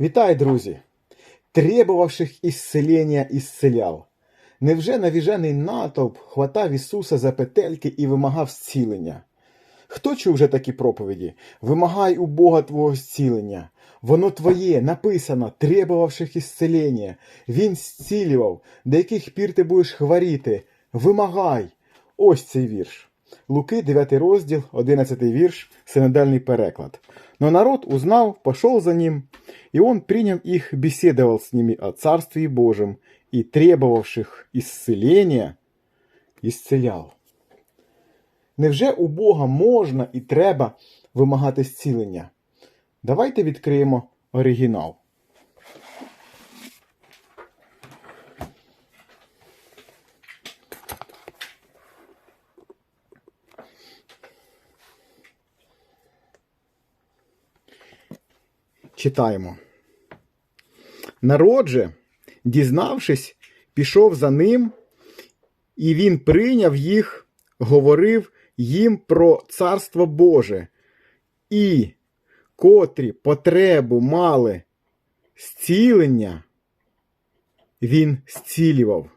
Вітай, друзі! Требувавших ісцелення ісцеляв. Невже навіжений натовп хватав Ісуса за петельки і вимагав зцілення? Хто чув вже такі проповіді? Вимагай у Бога твого зцілення. Воно твоє, написано, требувавших ісцелення. Він зцілював, до яких пір ти будеш хворіти. Вимагай. Ось цей вірш. Луки, 9 розділ, 11 вірш, синодальный переклад. Но народ узнал, пошел за ним, и он, приняв их, беседовал с ними о Царстве Божьем и требовавших исцеления, исцелял. Невже у Бога можна і треба вимагати зцілення? Давайте відкриємо оригінал. Читаємо. Народ же, дізнавшись, пішов за ним, і він прийняв їх, говорив їм про Царство Боже, і котрі потребу мали зцілення, він зцілював.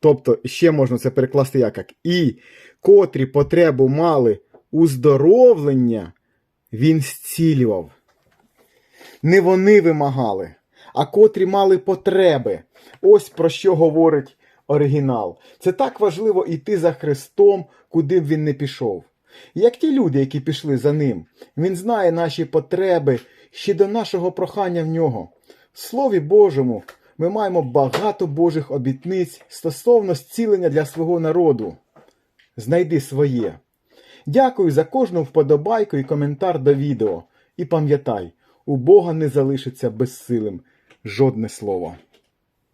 Тобто, ще можна це перекласти як, як і котрі потребу мали уздоровлення, він зцілював. Не вони вимагали, а котрі мали потреби. Ось про що говорить оригінал. Це так важливо йти за Христом, куди б він не пішов. Як ті люди, які пішли за ним, він знає наші потреби ще до нашого прохання в нього. В Слові Божому ми маємо багато Божих обітниць стосовно зцілення для свого народу. Знайди своє. Дякую за кожну вподобайку і коментар до відео. І пам'ятай, у Бога не залишиться безсилим жодне слово.